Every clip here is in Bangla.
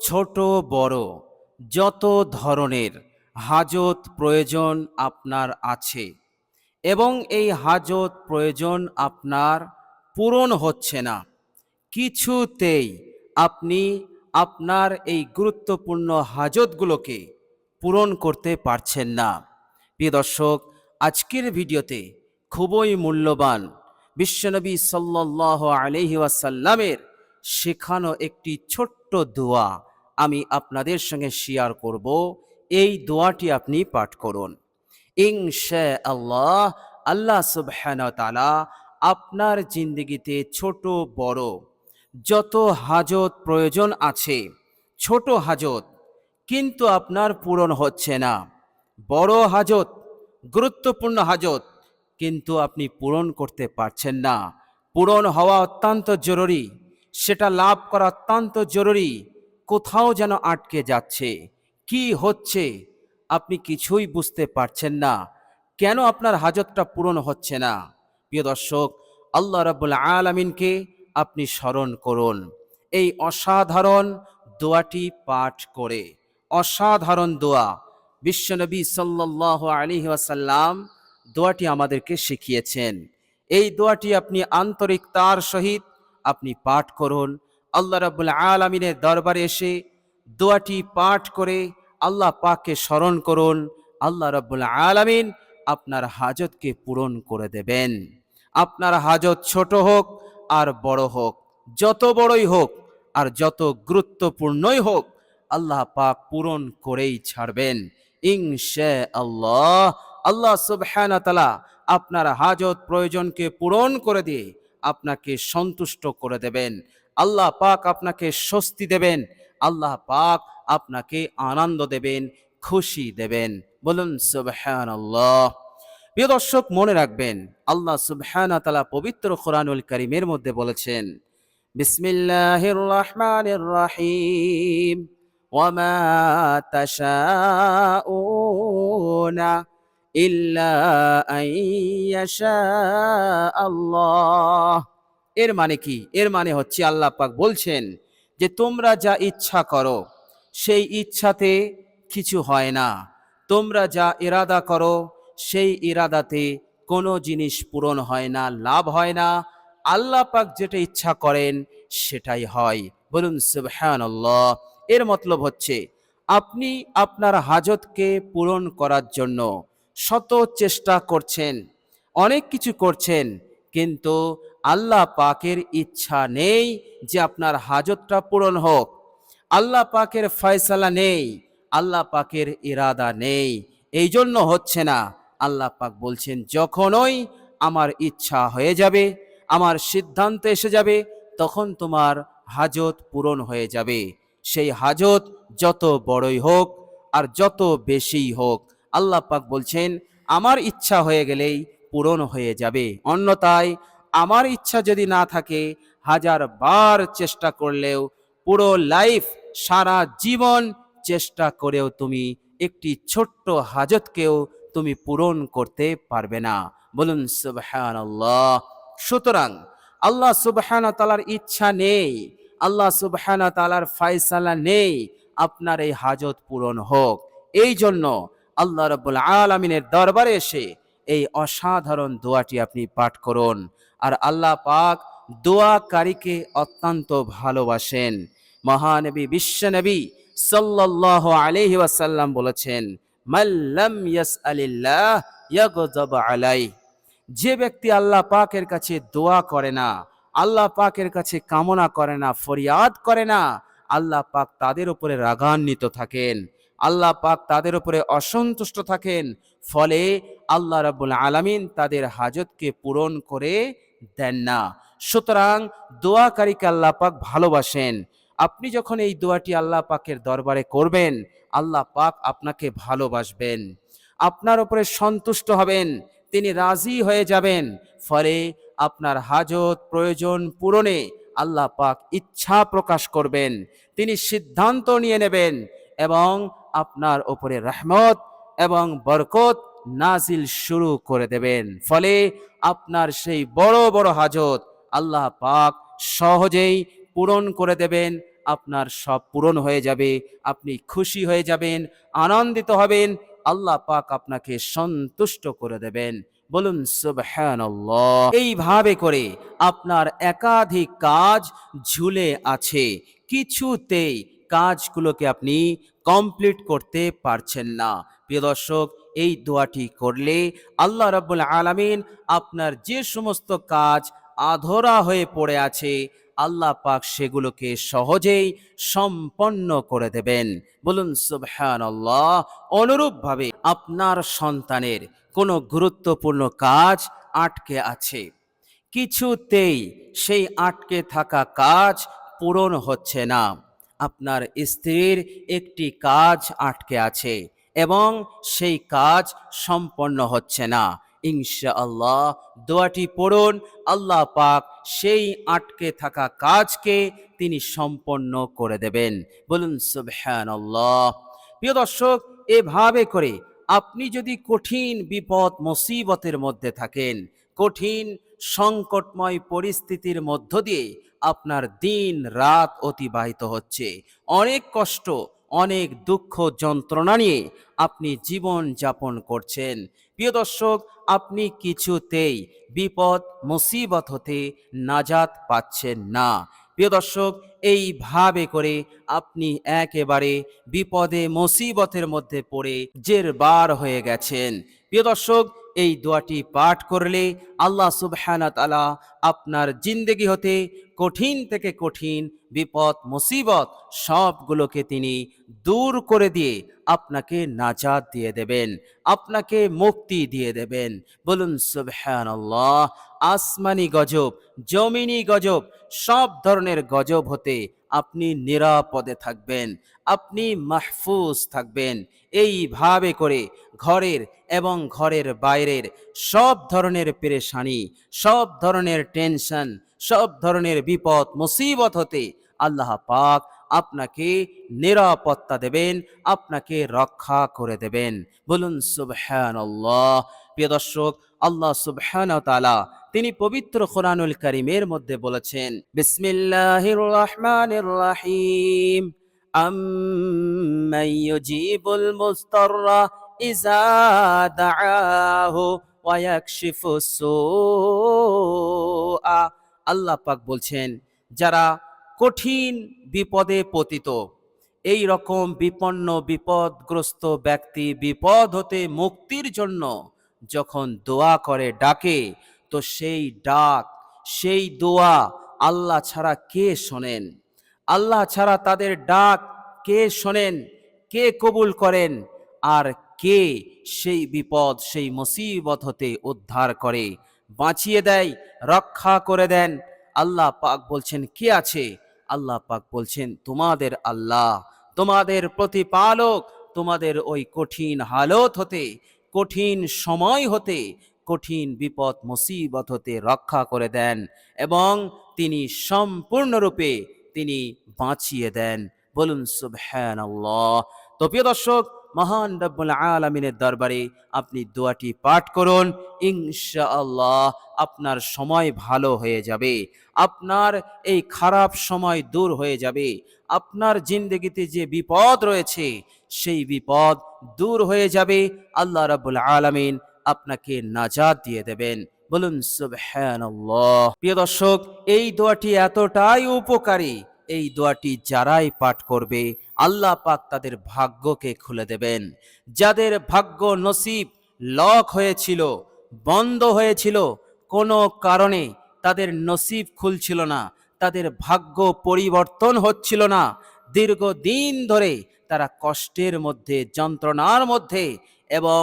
ছোট বড়, যত ধরনের হাজত প্রয়োজন আপনার আছে এবং এই হাজত প্রয়োজন আপনার পূরণ হচ্ছে না, কিছুতেই আপনি আপনার এই গুরুত্বপূর্ণ হাজতগুলোকে পূরণ করতে পারছেন না। প্রিয় দর্শক, আজকের ভিডিওতে খুবই মূল্যবান বিশ্বনবী সাল্লাহ আলহি ওয়াসাল্লামের শেখানো একটি ছোট্ট দোয়া আমি আপনাদের সঙ্গে শেয়ার করব। এই দোয়াটি আপনি পাঠ করুন। ইংশা আল্লাহ আল্লাহ সুবহান তালা আপনার জিন্দগিতে ছোট, বড় যত হাজত প্রয়োজন আছে, ছোট হাজত কিন্তু আপনার পূরণ হচ্ছে না। বড় হাজত, গুরুত্বপূর্ণ হাজত কিন্তু আপনি পূরণ করতে পারছেন না। পূরণ হওয়া অত্যন্ত জরুরি, সেটা লাভ করা অত্যন্ত জরুরি। কোথাও যেন আটকে যাচ্ছে। কি হচ্ছে? আপনি কিছুই বুঝতে পারছেন না। কেন আপনার হাজতটা পূরণ হচ্ছে না? প্রিয় দর্শক, আল্লাহ রাব্বুল আলামিনকে আপনি স্মরণ করুন। এই অসাধারণ দোয়াটি পাঠ করে, অসাধারণ দোয়া। বিশ্বনবী সাল্লাল্লাহু আলাইহি ওয়াসাল্লাম দোয়াটি আমাদেরকে শিখিয়েছেন। এই দোয়াটি আপনি আন্তরিকতার সহিত আপনি পাঠ করুন। আল্লাহ রাব্বুল আলামিনের দরবারে এসে দোয়াটি পাঠ করে আল্লাহ পাককে স্মরণ করুন। আল্লাহ রাব্বুল আলামিন আপনার হাজতকে পূরণ করে দেবেন। আপনার হাজত ছোট হোক আর বড় হোক, যত বড়ই হোক আর যত গুরুত্বপূর্ণই হোক, আল্লাহ পাক পূরণ করেই ছাড়বেন। ইংশা আল্লাহ আল্লাহ সুবহান তালা আপনার হাজত প্রয়োজনকে পূরণ করে দিয়ে আপনাকে সন্তুষ্ট করে দেবেন। আল্লাহ পাক আপনাকে স্বস্তি দেবেন, আল্লাহ পাক আপনাকে আনন্দ দেবেন, খুশি দেবেন। বলুন সুবহান আল্লাহ প্রিয় দর্শক, মনে রাখবেন, আল্লাহ সুবহান তালা পবিত্র কোরআনুল করিমের মধ্যে বলেছেন, বিসমিল্লাহির রহমানির রহিম ওয়ামা তাশাউনা ইল্লা আইয়াশা আল্লাহ। এর মানে কি? এর মানে হচ্ছে আল্লাহ পাক বলছেন যে, তোমরা যা ইচ্ছা করো, সেই ইচ্ছাতে কিছু হয় না। তোমরা যা ইরাদা করো, সেই ইরাদাতে কোনো জিনিস পূরণ হয় না, লাভ হয় না। আল্লাহ পাক যেটা ইচ্ছা করেন, সেটাই হয়। বলুন, সুবহানাল্লাহ। এর মতলব হচ্ছে, আপনি আপনার হাজতকে পূরণ করার জন্য শত চেষ্টা করছেন, অনেক কিছু করছেন, কিন্তু আল্লাহ পাকের ইচ্ছা নেই যে আপনার হাজতটা পূরণ হোক। আল্লাহ পাকের ফয়সালা নেই, আল্লাহ পাকের ইরাদা নেই। এই জন্য হচ্ছে না, আল্লাহ পাক বলছেন, যখনই আমার ইচ্ছা হয়ে যাবে, আমার সিদ্ধান্ত এসে যাবে, তখন তোমার হাজত পূরণ হয়ে যাবে। সেই হাজত যত বড়ই হোক আর যত বেশিই হোক, আল্লাহ পাক বলছেন, আমার ইচ্ছা হয়ে গেলেই পূরণ হয়ে যাবে। অন্যথায় আমার ইচ্ছা যদি না থাকে হাজার বার চেষ্টা করলেও পুরো লাইফ সারা জীবন চেষ্টা করেও তুমি একটি ছোট্ট হাজতকেও তুমি পূরণ করতে পারবে না। বলুন সুবহান আল্লাহ সুতরাং আল্লাহ সুবহান তালার ইচ্ছা নেই, আল্লাহ সুবহান তালার ফায়সালা নেই, আপনার এই হাজত পূরণ হোক। এই জন্য আল্লাহ রব্বুল আলমিনের দরবারে এসে এই অসাধারণ দোয়াটি আপনি পাঠ করুন। আর আল্লাহ পাক দোয়াকারীকে অত্যন্ত ভালোবাসেন। মহানবী, বিশ্বনবী সাল্লাল্লাহু আলাইহি ওয়াসাল্লাম বলেছেন মাল্লাম ইয়াসআলিল্লাহ ইয়াগযাব আলাই যে ব্যক্তি আল্লাহ পাকের কাছে দোয়া করে না, আল্লাহ পাকের কাছে কামনা করে না, ফরিয়াদ করে না, আল্লাহ পাক তাদের উপরে রাগান্বিত থাকেন। আল্লাহ পাক তাদের উপরে অসন্তুষ্ট থাকেন। ফলে আল্লাহ রাব্বুল আলামিন তাদের হাজতকে পূরণ করে দেন না। সুতরাং দোয়াকারীকে আল্লাহ পাক ভালোবাসেন। আপনি যখন এই দোয়াটি আল্লাহ পাকের দরবারে করবেন, আল্লাহ পাক আপনাকে ভালোবাসবেন। আপনার উপরে সন্তুষ্ট হবেন, তিনি রাজি হয়ে যাবেন। ফলে আপনার হাজত প্রয়োজন পূরণে আল্লাহ পাক ইচ্ছা প্রকাশ করবেন। তিনি সিদ্ধান্ত নিয়ে নেবেন এবং আপনার ওপরে রহমত এবং বরকত নাজিল শুরু করে দেবেন। ফলে আপনার সেই বড় বড় হাজত আল্লাহ পাক সহজেই পূরণ করে দেবেন। আপনার সব পূরণ হয়ে যাবে, আপনি খুশি হয়ে যাবেন, আনন্দিত হবেন, আল্লাহ পাক আপনাকে সন্তুষ্ট করে দেবেন। বলুন এইভাবে করে আপনার একাধিক কাজ ঝুলে আছে। কিছুতেই কাজগুলোকে আপনি কমপ্লিট করতে পারছেন না। প্রিয় দর্শক এই দোয়াটি করলে আল্লাহ রাব্বুল আলামিন আপনার যে সমস্ত কাজ আধরা হয়ে পড়ে আছে, আল্লাহ পাক সেগুলোকে সহজেই সম্পন্ন করে দেবেন। বলুন, সুবহানাল্লাহ। অনুরূপভাবে আপনার সন্তানের কোনো গুরুত্বপূর্ণ কাজ আটকে আছে। কিছুতেই সেই আটকে থাকা কাজ পূরণ হচ্ছে না। আপনার স্ত্রীর একটি কাজ আটকে আছে। এবং সেই কাজ সম্পন্ন হচ্ছে না। ইনশাআল্লাহ দোয়াটি পড়ুন, আল্লাহ পাক সেই আটকে থাকা কাজকে তিনি সম্পন্ন করে দেবেন। বলুন, সুবহানাল্লাহ। প্রিয় দর্শক, এভাবে করে আপনি যদি কঠিন বিপদ, মুসিবতের মধ্যে থাকেন, কঠিন সংকটময় পরিস্থিতির মধ্য দিয়ে আপনার দিন রাত অতিবাহিত হচ্ছে। অনেক কষ্ট অনেক দুঃখ যন্ত্রণা নিয়ে আপনি জীবন যাপন করছেন। প্রিয় দর্শক, আপনি কিছুতেই বিপদ, মুসিবত হতে নাজাত পাচ্ছেন না। প্রিয় দর্শক, এইভাবে করে আপনি একেবারে বিপদে, মুসিবতের মধ্যে পড়ে জেরবার হয়ে গেছেন। প্রিয় দর্শক এই দোয়াটি পাঠ করলে আল্লাহ সুবহানা তালা আপনার জিন্দেগি হতে কঠিন থেকে কঠিন বিপদ, মুসিবত সবগুলোকে তিনি দূর করে দিয়ে আপনাকে নাজাত দিয়ে দেবেন, আপনাকে মুক্তি দিয়ে দেবেন। বলুন সুবহানাল্লাহ, আসমানি গজব, জমিনি গজব, সব ধরনের গজব হতে আপনি নিরাপদে থাকবেন। আপনি মাহফুজ থাকবেন। এইভাবে করে ঘরের এবং ঘরের বাইরের সব ধরনের পেরেশানি, সব ধরনের টেনশন, সব ধরনের বিপদ, মুসিবত হতে আল্লাহ পাক আপনাকে নিরাপত্তা দেবেন, আপনাকে রক্ষা করে দেবেন। বলুন, সুবহানাল্লাহ। প্রিয় দর্শক, আল্লাহ সুবহান তাআলা তিনি পবিত্র কোরআনুল করিমের মধ্যে বলেছেন, বিসমিল্লাহির রহমানির রহিম। ইউজিবুল মুস্তাররা ইযা দাআহু ওয়া ইয়াকশিফু সুআ আল্লাহ পাক বলছেন, যারা কঠিন বিপদে পতিত, এই রকম বিপন্ন বিপদগ্রস্ত ব্যক্তি বিপদ হতে মুক্তির জন্য যখন দোয়া করে, ডাকে, তো সেই ডাক, সেই দোয়া আল্লাহ ছাড়া কে শোনেন? আল্লাহ ছাড়া তাদের ডাক কে শোনেন, কে কবুল করেন, আর কে সেই বিপদ, সেই মুসিবত হতে উদ্ধার করে। বাঁচিয়ে দেয়, রক্ষা করে দেন। আল্লাহ পাক বলছেন, কে আছে? আল্লাহ পাক বলছেন, তোমাদের আল্লাহ। তোমাদের প্রতিপালক, তোমাদের ওই কঠিন হালত হতে, কঠিন সময় হতে, কঠিন বিপদ, মুসিবত হতে রক্ষা করে দেন এবং তিনি সম্পূর্ণরূপে তিনি বাঁচিয়ে দেন। বলুন, সুবহানাল্লাহ। তো প্রিয় দর্শক, মহান রব্বুল আলমিনের দরবারে আপনি দোয়াটি পাঠ করুন। ইনশাআল্লাহ আপনার সময় ভালো হয়ে যাবে। আপনার এই খারাপ সময় দূর হয়ে যাবে। আপনার জিন্দগিতে যে বিপদ রয়েছে, সেই বিপদ দূর হয়ে যাবে। আল্লাহ রাব্বুল আলামিন আপনাকে নাজাত দিয়ে দেবেন। বলুন, সুবহানাল্লাহ। প্রিয় দর্শক, এই দোয়াটি এতটাই উপকারী, এই দোয়াটি যারাই পাঠ করবে, আল্লাহ পাক তাদের ভাগ্যকে খুলে দেবেন। যাদের ভাগ্য নসিব, লক হয়েছিল, বন্ধ হয়েছিল, কোনো কারণে তাদের নসিব খুলছিল না, তাদের ভাগ্য পরিবর্তন হচ্ছিল না, দীর্ঘদিন ধরে তারা কষ্টের মধ্যে, যন্ত্রণার মধ্যে এবং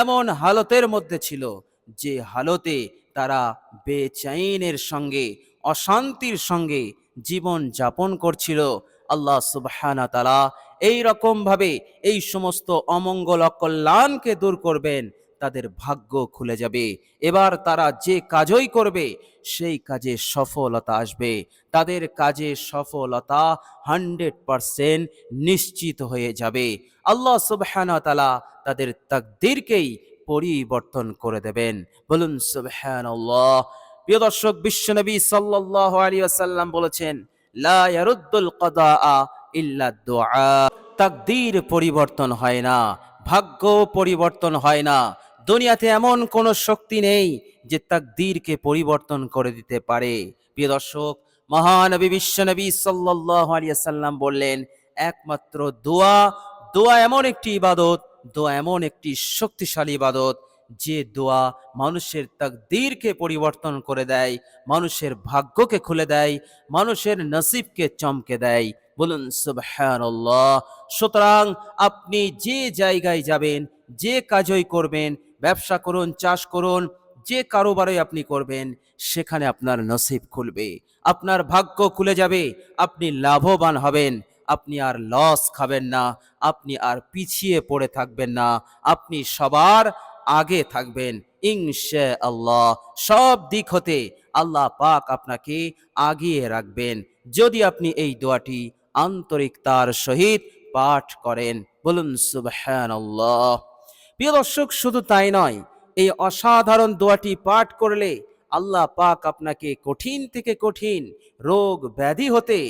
এমন হালতের মধ্যে ছিল যে হালতে তারা বেচাইনের সঙ্গে, অশান্তির সঙ্গে জীবন যাপন করছিল, আল্লাহ সুবহানা তালা এই রকম ভাবে এই সমস্ত অমঙ্গল অকল্যাণকে দূর করবেন, তাদের ভাগ্য খুলে যাবে। এবার তারা যে কাজই করবে, সেই কাজে সফলতা আসবে। তাদের কাজে সফলতা হান্ড্রেড পারসেন্ট নিশ্চিত হয়ে যাবে। আল্লাহ সুবহানা তালা তাদের তাকদিরকেই পরিবর্তন করে দেবেন। বলুন, সুবহানাল্লাহ। প্রিয় দর্শক বিশ্বনবী ওয়াসাল্লাম বলেছেন, লা ইয়ারুদ্দুল কদাআ ইল্লা দুআ তাকদীর পরিবর্তন হয় না, ভাগ্য পরিবর্তন হয় না। দুনিয়াতে এমন কোনো শক্তি নেই যে তাকদীরকে পরিবর্তন করে দিতে পারে। প্রিয় দর্শক, মহানবী বিশ্বনবী সাল্লাল্লাহু আলাইহি সাল্লাম বললেন, একমাত্র দোয়া দোয়া এমন একটি ইবাদত দোয়া এমন একটি শক্তিশালী ইবাদত যে দোয়া মানুষের তাকদীরকে পরিবর্তন করে দেয়, মানুষের ভাগ্যকে খুলে দেয়, মানুষের নসিবকে চমকে দেয়। বলুন, সুবহানাল্লাহ। সুতরাং আপনি যে জায়গায় যাবেন, যে কাজই করবেন, ব্যবসা করুন, চাষ করুন, যে কারোবারই আপনি করবেন, সেখানে আপনার নসিব খুলবে। আপনার ভাগ্য খুলে যাবে, আপনি লাভবান হবেন। আপনি আর লস খাবেন না, আপনি আর পিছিয়ে পড়ে থাকবেন না, আপনি সবার আগে থাকবেন ইনশা আল্লাহ সব দিক হতে আল্লাহ পাক আপনাকে আগিয়ে রাখবেন। যদি আপনি এই দোয়াটি আন্তরিকতার সহিত পাঠ করেন, বলুন সুবহানাল্লাহ। প্রিয় দর্শক, শুধু তাই নয়, এই অসাধারণ দোয়াটি পাঠ করলে আল্লাহ পাক আপনাকে কঠিন থেকে কঠিন রোগ ব্যাধি হতে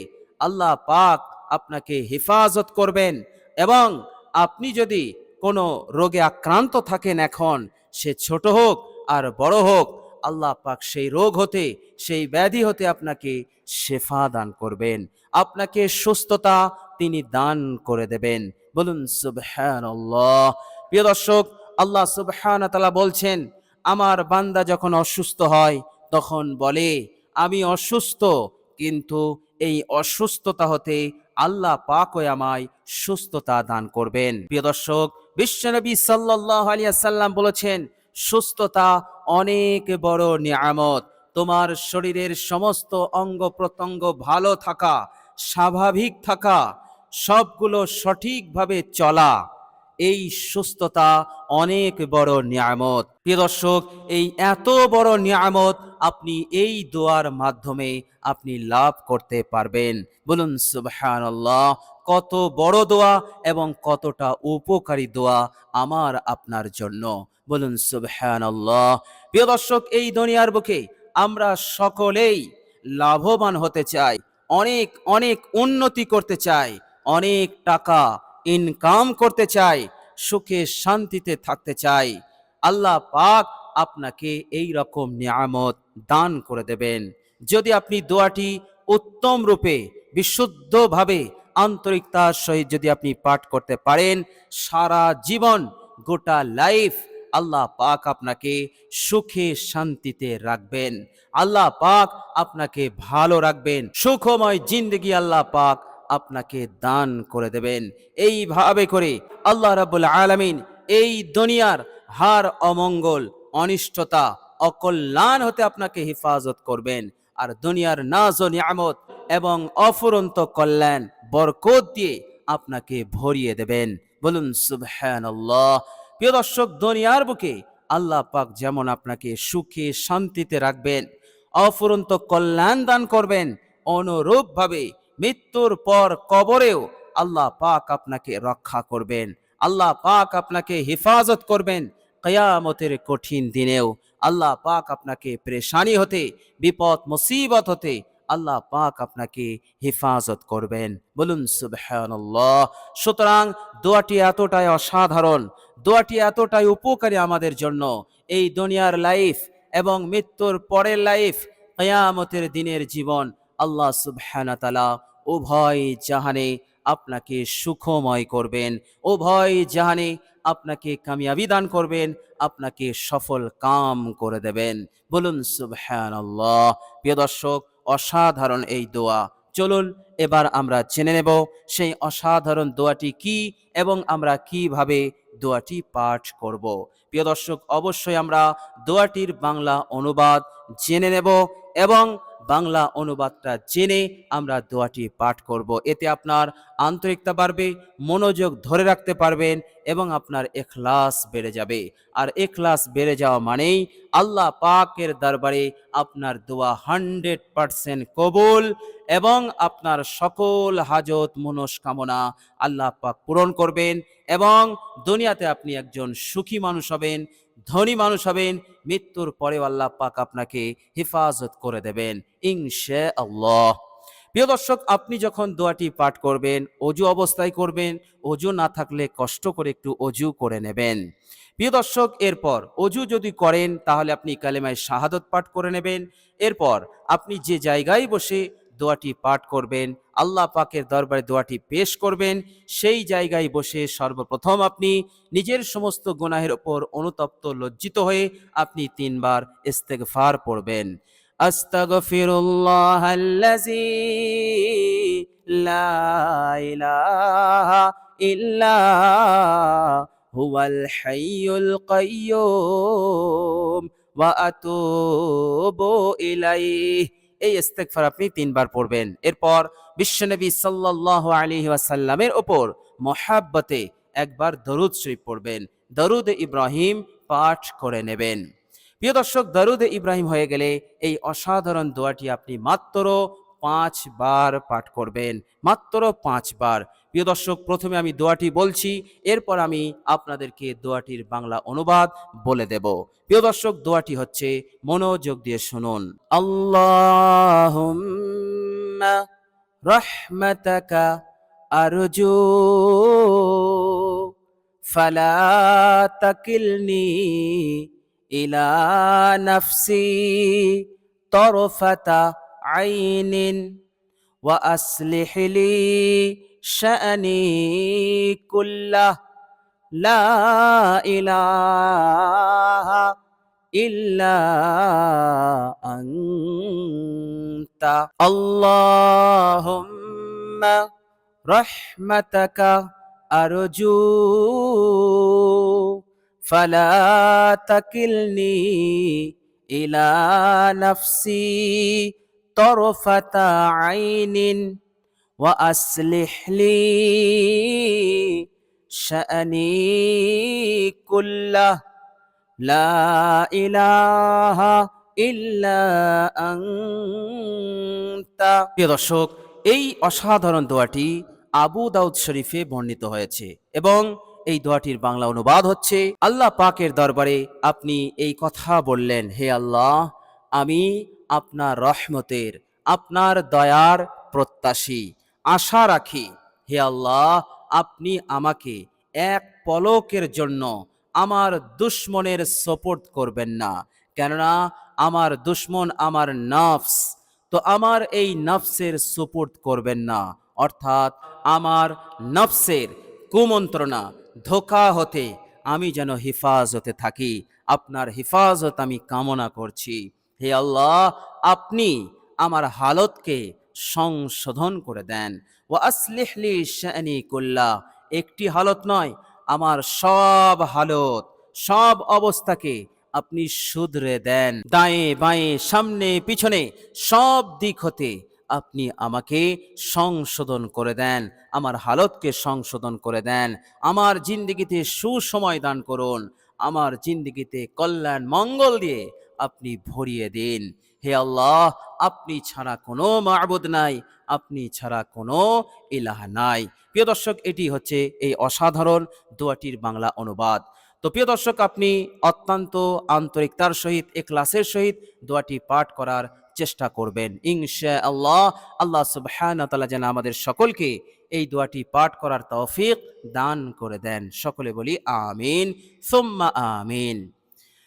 আল্লাহ পাক আপনাকে হেফাজত করবেন এবং আপনি যদি কোনো রোগে আক্রান্ত থাকেন এখন, সে ছোট হোক আর বড় হোক, আল্লাহ পাক সেই রোগ হতে, সেই ব্যাধি হতে আপনাকে শেফা দান করবেন। আপনাকে সুস্থতা তিনি দান করে দেবেন। বলুন, সুবহানাল্লাহ। প্রিয় দর্শক, আল্লাহ সুবহানাহু তাআলা বলছেন, আমার বান্দা যখন অসুস্থ হয়, তখন বলে, আমি অসুস্থ, কিন্তু এই অসুস্থতা হতে আল্লাহ পাকয়ামায় আমায় সুস্থতা দান করবেন। প্রিয় দর্শক, বিশ্বনবী সাল্লাল্লাহু আলাইহি সাল্লাম বলেছেন, সুস্থতা অনেক বড় নিয়ামত। তোমার শরীরের সমস্ত অঙ্গ প্রত্যঙ্গ ভালো থাকা, স্বাভাবিক থাকা, সবগুলো সঠিকভাবে চলা। এই সুস্থতা অনেক বড় নিয়ামত। প্রিয় দর্শক, এই এত বড় নিয়ামত আপনি এই দোয়ার মাধ্যমে আপনি লাভ করতে পারবেন। বলুন, সুবহানাল্লাহ, কত বড় দোয়া এবং কতটা উপকারী দোয়া আমার আপনার জন্য। বলুন, সুবহানাল্লাহ। প্রিয় দর্শক, এই দুনিয়ার বুকে আমরা সকলেই লাভবান হতে চাই, অনেক অনেক উন্নতি করতে চাই, অনেক টাকা ইনকাম করতে চাই, সুখে শান্তিতে থাকতে চাই। আল্লাহ পাক আপনাকে এই রকম নিয়ামত দান করে দেবেন। যদি আপনি দোয়াটি উত্তম রূপে, বিশুদ্ধভাবে, আন্তরিকতার সহিত যদি আপনি পাঠ করতে পারেন, সারা জীবন, গোটা লাইফ আল্লাহ পাক আপনাকে সুখে শান্তিতে রাখবেন। আল্লাহ পাক আপনাকে ভালো রাখবেন। সুখময় জিন্দগি আল্লাহ পাক আপনাকে দান করে দেবেন। এইভাবে করে আল্লাহ রাবুল আলামিন এই দুনিয়ার হার অমঙ্গল, অনিষ্টতা, অকল্যাণ হতে আপনাকে হেফাজত করবেন। আর দুনিয়ার নাজ ও নিয়ামত এবং অফুরন্ত কল্যাণ, বরকত দিয়ে আপনাকে ভরিয়ে দেবেন। বলুন, সুবহানাল্লাহ। প্রিয় দর্শক, দুনিয়ার বুকে আল্লাহ পাক যেমন আপনাকে সুখে শান্তিতে রাখবেন, অফুরন্ত কল্যাণ দান করবেন, অনুরূপভাবে মৃত্যুর পর কবরেও আল্লাহ পাক আপনাকে রক্ষা করবেন। আল্লাহ পাক আপনাকে হেফাজত করবেন কয়ামতের কঠিন দিনেও। আল্লাহ পাক আপনাকে পরেশানি হতে, বিপদ, মুসিবত হতে আল্লাহ পাক আপনাকে হেফাজত করবেন। বলুন, সুবহানাল্লাহ। সুতরাং দোয়াটি এতটাই অসাধারণ, দোয়াটি এতটাই উপকারী আমাদের জন্য। এই দুনিয়ার লাইফ এবং মৃত্যুর পরের লাইফ কয়ামতের দিনের জীবন আল্লাহ সুবহানা তালা উভয় জাহানে আপনাকে সুখময় করবেন, উভয় জাহানে আপনাকে কামিয়াবি দান করবেন, আপনাকে সফল কাম করে দেবেন। বলুন সুবহানাল্লাহ। প্রিয় দর্শক, অসাধারণ এই দোয়া। চলুন এবার আমরা জেনে নেব সেই অসাধারণ দোয়াটি কি এবং আমরা কীভাবে দোয়াটি পাঠ করব। প্রিয় দর্শক, অবশ্যই আমরা দোয়াটির বাংলা অনুবাদ জেনে নেব এবং বাংলা অনুবাদটা জেনে আমরা দোয়াটি পাঠ করব। এতে আপনার আন্তরিকতা বাড়বে, মনোযোগ ধরে রাখতে পারবেন এবং আপনার এখলাস বেড়ে যাবে। আর এখলাস বেড়ে যাওয়া মানেই আল্লাহ পাকের দরবারে আপনার দোয়া হান্ড্রেড পারসেন্ট কবুল এবং আপনার সকল হাজত, মনস্কামনা আল্লাহ পাক পূরণ করবেন এবং দুনিয়াতে আপনি একজন সুখী মানুষ হবেন। ধনী মানুষ হবেন, মৃত্যুর পরেও আল্লাহ পাক আপনাকে হেফাজত করে দেবেন ইনশা আল্লাহ প্রিয় দর্শক, আপনি যখন দোয়াটি পাঠ করবেন, অজু অবস্থায় করবেন, অজু না থাকলে কষ্ট করে একটু অজু করে নেবেন। প্রিয় দর্শক, এরপর অজু যদি করেন, তাহলে আপনি কালেমায় শাহাদত পাঠ করে নেবেন। এরপর আপনি যে জায়গায় বসে দোয়াটি পাঠ করবেন আল্লাহ পাকের দরবারে দোয়াটি পেশ করবেন। সেই জায়গায় বসে সর্বপ্রথম আপনি নিজের সমস্ত গুনাহের ওপর অনুতপ্ত, লজ্জিত হয়ে আপনি তিনবার ইস্তেগফার পড়বেন। ইলাইহি। এই ইস্তেকফার আপনি তিনবার পড়বেন। এরপর বিশ্বনবী সাল্লাল্লাহু আলী ওয়াসাল্লামের ওপর মহাব্বতে একবার দরুদ শরীফ পড়বেন। দরুদ ইব্রাহিম পাঠ করে নেবেন। প্রিয় দর্শক, দরুদ ইব্রাহিম হয়ে গেলে এই অসাধারণ দোয়াটি আপনি মাত্র পাঁচবার পাঠ করবেন। মাত্র পাঁচ বার প্রিয় দর্শক, প্রথমে আমি দোয়াটি বলছি, এরপর আমি আপনাদেরকে দোয়াটির বাংলা অনুবাদ বলে দেব। প্রিয় দর্শক, দোয়াটি হচ্ছে, মনোযোগ দিয়ে শুনুন। আল্লাহ রহমতাকা আরজু ফালা তাকিলনি ইলা নাফসি তরফাতা আইনিন ওয়া আসলিহলি شأني كله لا إله إلا أنت اللهم رحمتك أرجو فلا تكلني إلى نفسي طرفة عين وأصلح لي شأني كله لا إله إلا أنت প্রিয় দর্শক এই অসাধারণ দোয়াটি আবু দাউদ শরীফে বর্ণিত হয়েছে এবং এই দোয়াটির বাংলা অনুবাদ হচ্ছে আল্লাহ পাকের দরবারে আপনি এই কথা বললেন হে আল্লাহ আমি আপনার রহমতের আপনার দয়ার প্রত্যাশী আশা রাখি, হে আল্লাহ, আপনি আমাকে এক পলকের জন্য আমার দুশ্মনের সপোর্ট করবেন না। কেননা আমার দুশ্মন আমার নফস, তো আমার এই নফসের সুপুর্দ করবেন না। অর্থাৎ আমার নফসের কুমন্ত্রণা ধোকা হতে আমি যেন হিফাজতে থাকি, আপনার হিফাজত আমি কামনা করছি। হে আল্লাহ, আপনি আমার হালতকে সংশোধন করে দেন। ও আসলিহলি শানি কুল্লা, একটি হালত নয়, আমার সব হালত, সব অবস্থাকে আপনি শুধরে দেন। দায়ে বাঁয়ে, সামনে পিছনে, সব দিক হতে আপনি আমাকে সংশোধন করে দেন, আমার হালতকে সংশোধন করে দেন, আমার জিন্দিগিতে সুসময় দান করুন, আমার জিন্দিগিতে কল্যাণ, মঙ্গল দিয়ে আপনি ভরিয়ে দিন। হে আল্লাহ আপনি ছাড়া কোনো মাবুদ নাই, আপনি ছাড়া কোনো ইলাহ নাই। প্রিয় দর্শক, এটি হচ্ছে এই অসাধারণ দোয়াটির বাংলা অনুবাদ। তো প্রিয় দর্শক, আপনি অত্যন্ত আন্তরিকতার সহিত, এ ক্লাসের সহিত দোয়াটি পাঠ করার চেষ্টা করবেন। ইনশা আল্লাহ আল্লাহ সুবহান তাআলা যেন আমাদের সকলকে এই দোয়াটি পাঠ করার তৌফিক দান করে দেন। সকলে বলি আমিন, সুম্মা আমিন।